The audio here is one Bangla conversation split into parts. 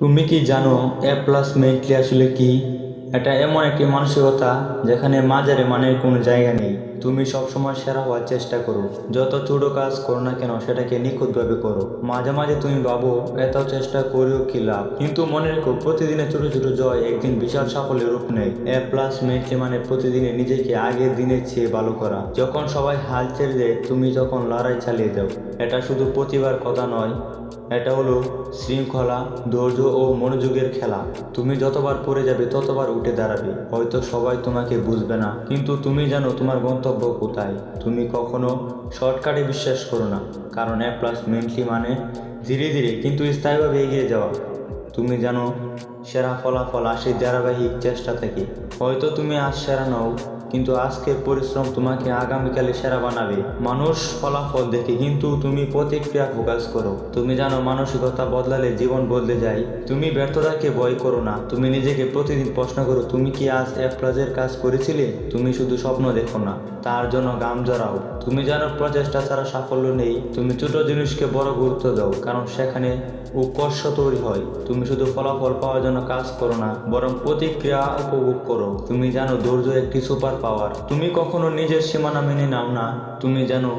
তুমি কি জানো এ প্লাস মেন্টলি আসলে কি? এটা এমন একটি মানসিকতা যেখানে মাঝারে মানের কোনো জায়গা নেই। তুমি সবসময় সেরা হওয়ার চেষ্টা করো। যত ছোট কাজ করো না কেন, সেটাকে নিখুঁতভাবে করো। মাঝে মাঝে তুমি ভাবো, এত চেষ্টা করেও কি লাভ? কিন্তু মনে রেখো, প্রতিদিনের ছোট ছোট জয় একদিন বিশাল সাফল্যের রূপ নেয়। এ প্লাস মেন্টলি মানে প্রতিদিনে নিজেকে আগের দিনের চেয়ে ভালো করা। যখন সবাই হাল ছেড়ে দেয়, তুমি তখন লড়াই চালিয়ে যাও। এটা শুধু প্রতিবার কথা নয় এটা হলো শৃঙ্খলা, ধৈর্য ও মনোযোগের খেলা। তুমি যতবার পড়ে যাবে, ততবার উঠে দাঁড়াবে। হয়তো সবাই তোমাকে বুঝবে না, কিন্তু তুমি জানো তোমার গন্তব্য কোথায়। তুমি কখনো শর্টকাটে বিশ্বাস করো না, কারণ এ প্লাস মেন্টলি মানে ধীরে ধীরে কিন্তু স্থায়ীভাবে এগিয়ে যাওয়া। তুমি জানো, সেরা ফলাফল আসে ধারাবাহিক চেষ্টা থেকে। হয়তো তুমি আজ সেরা নও কিন্তু আজকের পরিশ্রম তোমাকে আগামীকালে সেরা বানাবে। মানুষ ফলাফল দেখে কিন্তু তুমি প্রতিক্রিয়া ফোকাস করো। তুমি জানো মানসিকতা বদলালে জীবন বদলে যায়। তুমি ব্যর্থতাকে ভয় করো না। তুমি নিজেকে প্রতিদিন প্রশ্ন করো, তুমি কি আজ এক প্লাজের কাজ করেছিলে? তুমি শুধু স্বপ্ন দেখো না। তার জন্য গাম জড়াও। তুমি জানো প্রচেষ্টা ছাড়া সাফল্য নেই। তুমি ছোট জিনিসকে বড় গুরুত্ব দাও, কারণ সেখানে উৎকর্ষ তৈরি হয়। তুমি শুধু ফলাফল পাওয়ার জন্য কাজ করো না, বরং প্রতিক্রিয়া উপভোগ করো। তুমি জানো ধৈর্য একটি সুপার পাওয়ার। তুমি কখনো নিজের সীমানা মেনে নাও না। তুমি জানো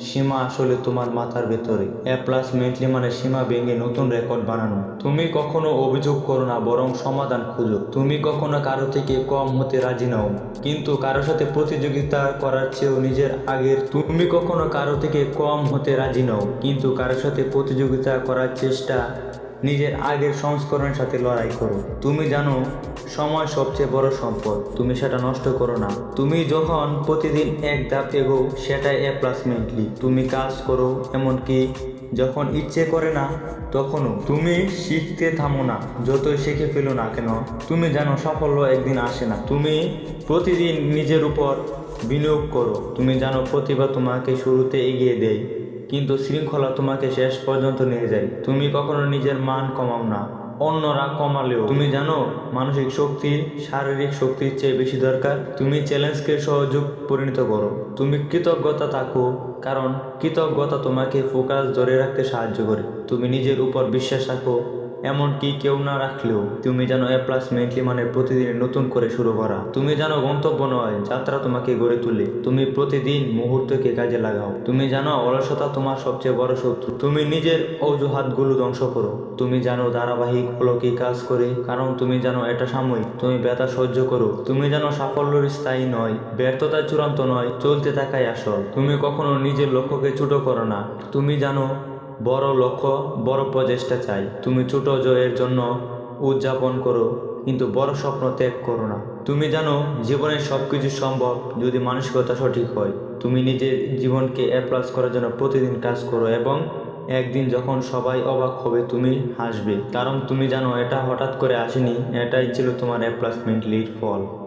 সীমা আসলে তোমার মাথার ভেতরে। এ প্লাস মেন্টলি মানে সীমা ভেঙে নতুন রেকর্ড বানানো। তুমি কখনো অভিযোগ করো না, বরং সমাধান খুঁজো। তুমি কখনো কারও থেকে কম হতে রাজি নাও। কিন্তু কারোর সাথে প্রতিযোগিতা করার চেয়েও নিজের আগের তুমি কখনো কারও থেকে কম হতে রাজি নাও। কিন্তু কারোর সাথে প্রতিযোগিতা করার চেষ্টা নিজের আগের সংস্করণের সাথে লড়াই করো। তুমি জানো, সময় সবচেয়ে বড় সম্পদ। তুমি সেটা নষ্ট করো না। তুমি যখন প্রতিদিন এক ধাপ এগো সেটাই এ প্লাস মেন্টলি তুমি কাজ করো, এমনকি যখন ইচ্ছে করে না, তখনও। তুমি শিখতে থামো না, যতই শিখে ফেলো না কেন। তুমি জানো, সাফল্য একদিন আসে না। তুমি প্রতিদিন নিজের উপর বিনিয়োগ করো। তুমি জানো, প্রতিভা তোমাকে শুরুতে এগিয়ে দেয়। কিন্তু শৃঙ্খলা তোমাকে শেষ পর্যন্ত নিয়ে যায়। তুমি কখনো নিজের মান কমাও না। অন্যরা কমালেও। তুমি জানো, মানসিক শক্তি, শারীরিক শক্তির চেয়ে বেশি দরকার। তুমি চ্যালেঞ্জকে সহযোগ পরিণত করো। তুমি কৃতজ্ঞতা থাকো, কারণ কৃতজ্ঞতা তোমাকে ফোকাস ধরে রাখতে সাহায্য করে। তুমি নিজের উপর বিশ্বাস রাখো এমনকি কেউ না রাখলেও তুমি জানো এ প্লাস মেন্টলি মানে প্রতিদিন নতুন করে শুরু করা। তুমি জানো গন্তব্য নয়, যাত্রা তোমাকে গড়ে তুলে। তুমি প্রতিদিন মুহূর্তকে কাজে লাগাও। তুমি জানো অলসতা তোমার সবচেয়ে বড় শত্রু। তুমি নিজের অজুহাতগুলো ধ্বংস করো। তুমি জানো ধারাবাহিক হলো কি কাজ করে, কারণ তুমি জানো এটা সাময়িক। তুমি ব্যথা সহ্য করো। তুমি জানো সাফল্যের স্থায়ী নয় ব্যর্থতা চূড়ান্ত নয়, চলতে থাকাই আসল। তুমি কখনো নিজের লক্ষ্যকে ছোট করো না। তুমি জানো বড় লক্ষ্য, বড় প্রচেষ্টা চাই। তুমি ছোট জয়ের জন্য উদযাপন করো, কিন্তু বড় স্বপ্ন ত্যাগ করো না। তুমি জানো জীবনের সব কিছু সম্ভব যদি মানসিকতা সঠিক হয়। তুমি নিজের জীবনকে অ্যাপ্লাস করার জন্য প্রতিদিন কাজ করো এবং একদিন যখন সবাই অবাক হবে, তুমি হাসবে। কারণ তুমি জানো, এটা হঠাৎ করে আসেনি, এটাই ছিল তোমার প্লাস ফল।